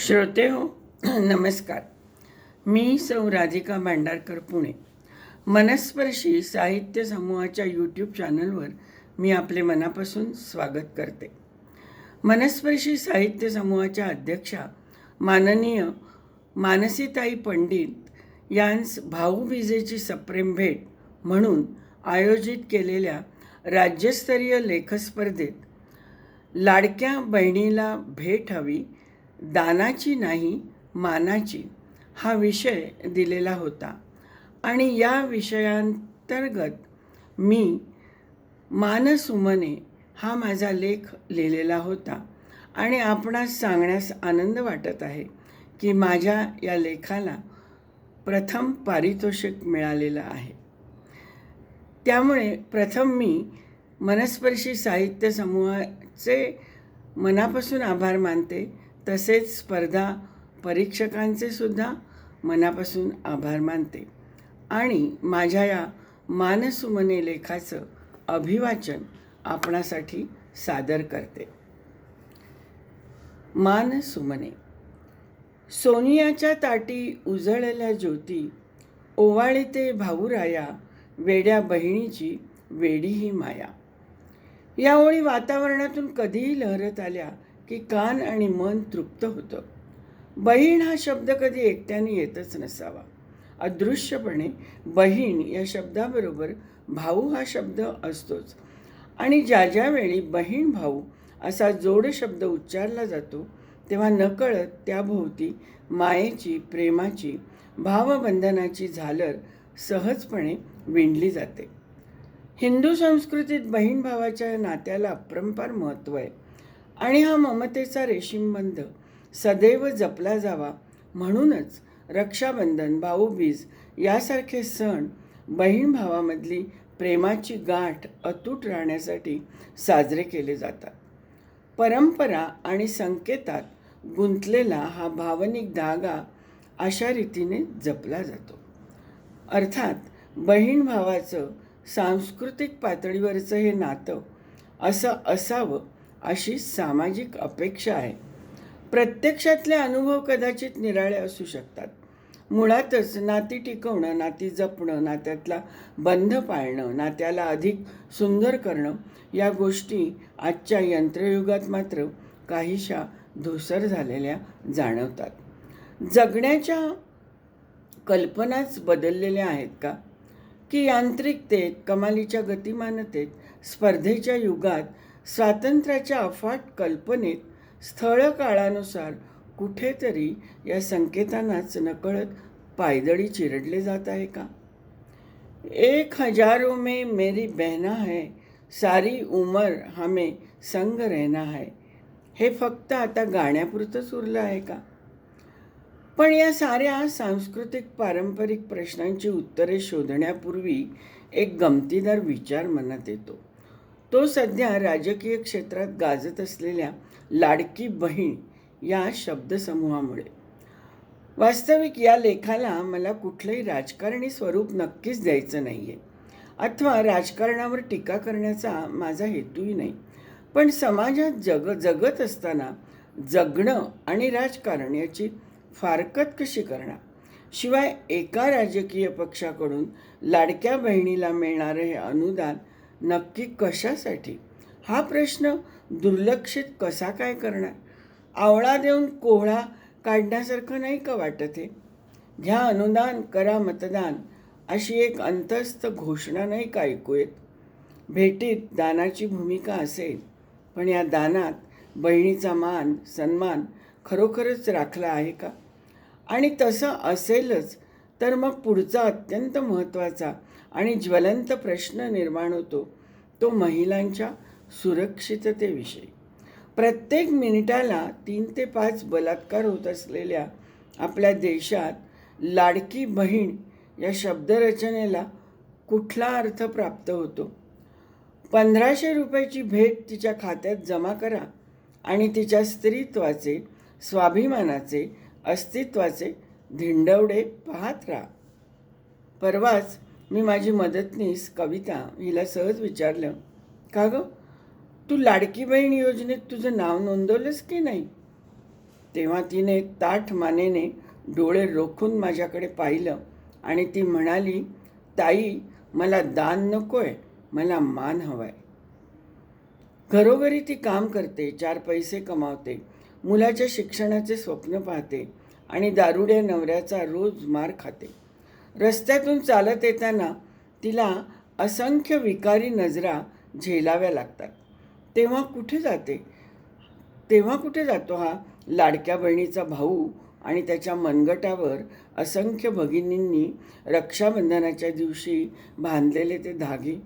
श्रोते हो नमस्कार. मी सौ राधिका भांडारकर पुणे. मनस्पर्शी साहित्य समूहाच्या यूट्यूब चॅनलवर मी आपले मनापासून स्वागत करते. मनस्पर्शी साहित्य समूहाच्या अध्यक्षा माननीय मानसीताई पंडित यांस भाऊबीजेची सप्रेम भेट म्हणून आयोजित केलेल्या राज्यस्तरीय लेखस्पर्धेत लाडक्या बहिणीला भेट हवी दानाची नाही मानाची हा विषय दिलेला होता. आणि या विषयांतर्गत मी मानसुमने हा माझा लेख लिहिलेला होता. आणि आपणास सांगण्यास आनंद वाटत आहे की माझ्या या लेखाला प्रथम पारितोषिक मिळालेलं आहे. त्यामुळे प्रथम मी मनस्पर्शी साहित्य समूहाचे मनापासून आभार मानते. तसेच स्पर्धा परीक्षकांचे सुद्धा मनापासून आभार मानते. आणि माझ्या या मानसुमने लेखाचं अभिवाचन आपणासाठी सादर करते. मानसुमने सोनियाच्या ताटी उजळल्या ज्योती ओवाळीते भाऊराया वेड्या बहिणीची वेडी ही माया. या ओळी वातावरणातून कधीही लहरत आल्या की कान आणि मन तृप्त होतं. बहीण हा शब्द कधी एकट्याने येतच नसावा. अदृश्यपणे बहीण या शब्दाबरोबर भाऊ हा शब्द असतोच. आणि ज्या ज्यावेळी बहीण भाऊ असा जोड शब्द उच्चारला जातो तेव्हा नकळत त्याभोवती मायेची प्रेमाची भावबंधनाची झालर सहजपणे विणली जाते. हिंदू संस्कृतीत बहीण भावाच्या नात्याला अपरंपार महत्त्व आहे. आणि हा ममतेचा रेशीमबंध सदैव जपला जावा. म्हणूनच रक्षाबंधन भाऊबीज यासारखे सण बहीण भावामधली प्रेमाची गाठ अतूट राहण्यासाठी साजरे केले जातात. परंपरा आणि संकेतात गुंतलेला हा भावनिक धागा अशा रीतीने जपला जातो. अर्थात बहीण भावाचं सांस्कृतिक पातळीवरचं हे नातं असं असावं अशी सामाजिक अपेक्षा आहे. प्रत्यक्षातले अनुभव कदाचित निराळे असू शकतात. मुळातच नाती टिकवणं नाती जपणं नात्यातला बंध पाळणं नात्याला अधिक सुंदर करणं या गोष्टी आजच्या यंत्रयुगात मात्र काहीशा धुसर झालेल्या जाणवतात. जगण्याच्या कल्पनाच बदललेल्या आहेत का? की यांत्रिकतेत कमालीच्या गतिमानतेत स्पर्धेच्या युगात स्वातंत्र्याच्या अफाट कल्पनेत स्थळ काळानुसार कुठेतरी या संकेतांनाच नकळत पायदळी चिरडले जात आहे का? एक हजारों में मेरी बहना है सारी उमर हमें संग रहना है. हे फक्त आता गाण्यापुरतंच उरलं आहे का? पण या साऱ्या सांस्कृतिक पारंपरिक प्रश्नांची उत्तरे शोधण्यापूर्वी एक गमतीदार विचार मनात येतो. तो सध्या राजकीय क्षेत्रात गाजत असलेल्या लाडकी बहीण या शब्दसमूहामुळे. वास्तविक या लेखाला मला कुठलंही राजकारणी स्वरूप नक्कीच द्यायचं नाही आहे अथवा राजकारणावर टीका करण्याचा माझा हेतूही नाही. पण समाजात जग जगत असताना जगणं आणि राजकारण याची फारकत कशी करणार? शिवाय एका राजकीय पक्षाकडून लाडक्या बहिणीला मिळणारं हे अनुदान नक्की कशासाठी? हा प्रश्न दुर्लक्षित कसा काय करणार? आवळा देऊन कोहळा काढण्यासारखं नाही का वाटत हे? घ्या अनुदान करा मतदान अशी एक अंतस्थ घोषणा नाही का ऐकू येत? भेटीत दानाची भूमिका असेल पण या दानात बहिणीचा मान सन्मान खरोखरच राखला आहे का? आणि तसं असेलच तर मग पुढचा अत्यंत महत्त्वाचा आणि ज्वलंत प्रश्न निर्माण होतो तो महिलांच्या सुरक्षिततेविषयी. प्रत्येक मिनिटाला तीन ते पाच बलात्कार होत असलेल्या आपल्या देशात लाडकी बहीण या शब्दरचनेला कुठला अर्थ प्राप्त होतो? पंधराशे रुपयाची भेट तिच्या खात्यात जमा करा आणि तिच्या स्त्रीत्वाचे स्वाभिमानाचे अस्तित्वाचे धिंडवडे पाहत राहा. परवाच मी माझी मदतनीस कविता हिला सहज विचारलं का गं? तू लाडकी बहीण योजनेत तुझं नाव नोंदवलंस की नाही? तेव्हा तिने ताठ मानेने डोळे रोखून माझ्याकडे पाहिलं आणि ती म्हणाली ताई मला दान नकोय मला मान हवाय. घरोघरी ती काम करते चार पैसे कमावते मुलाच्या शिक्षणाचे स्वप्न पाहते आणि दारुड्या नवऱ्याचा रोज मार खाते. रस्त्यातून चालत येताना तिला असंख्य विकारी नजरा झेलाव्या लागतात. तेव्हा कुठे जाते? तेव्हा कुठे जातो हा लाडक्या बहिणीचा भाऊ आणि त्याच्या मनगटावर असंख्य भगिनींनी रक्षाबंधनाच्या दिवशी बांधलेले ते धागे?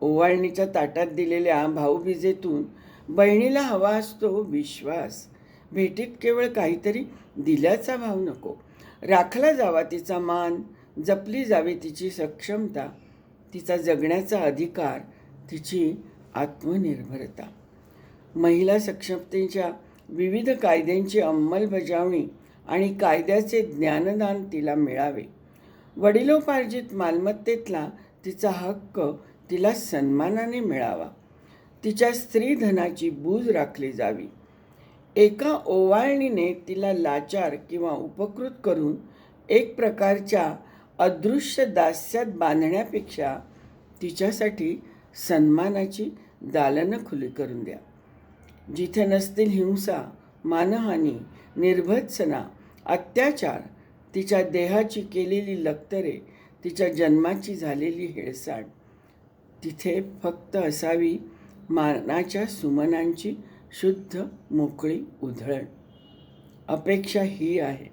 ओवाळणीच्या ताटात दिलेल्या भाऊबीजेतून बहिणीला हवा असतो विश्वास. भेटीत केवळ काहीतरी दिल्याचा भाव नको. राखला जावा तिचा मान जपली जावी तिची सक्षमता तिचा जगण्याचा अधिकार तिची आत्मनिर्भरता. महिला सक्षमतेच्या विविध कायद्यांची अंमलबजावणी आणि कायद्याचे ज्ञानदान तिला मिळावे. वडिलोपार्जित मालमत्तेतला तिचा हक्क तिला सन्मानाने मिळावा. तिच्या स्त्रीधनाची बूज राखली जावी. एका ओवाळणीने तिला लाचार किंवा उपकृत करून एक प्रकारच्या अदृश्य दास्यात बांधण्यापेक्षा तिच्यासाठी सन्मानाची दालनं खुली करून द्या. जिथे नसतील हिंसा मानहानी निर्भत्सना अत्याचार तिच्या देहाची केलेली लक्तरे तिच्या जन्माची झालेली हेळसाड तिथे फक्त असावी मानाच्या सुमनांची शुद्ध मोकळी उधळण. अपेक्षा ही आहे.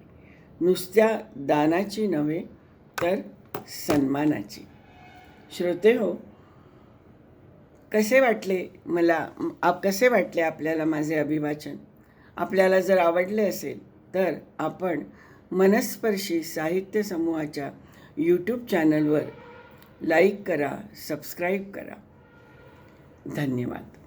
नुसत्या दानाची नव्हे तर सन्मानाची. श्रोते हो कसे वाटले मला आप कसे वाटले आपल्याला माझे अभिवाचन? आपल्याला जर आवडले असेल तर आपण मनस्पर्शी साहित्य समूहाच्या यूट्यूब चॅनलवर लाईक करा सबस्क्राईब करा. धन्यवाद.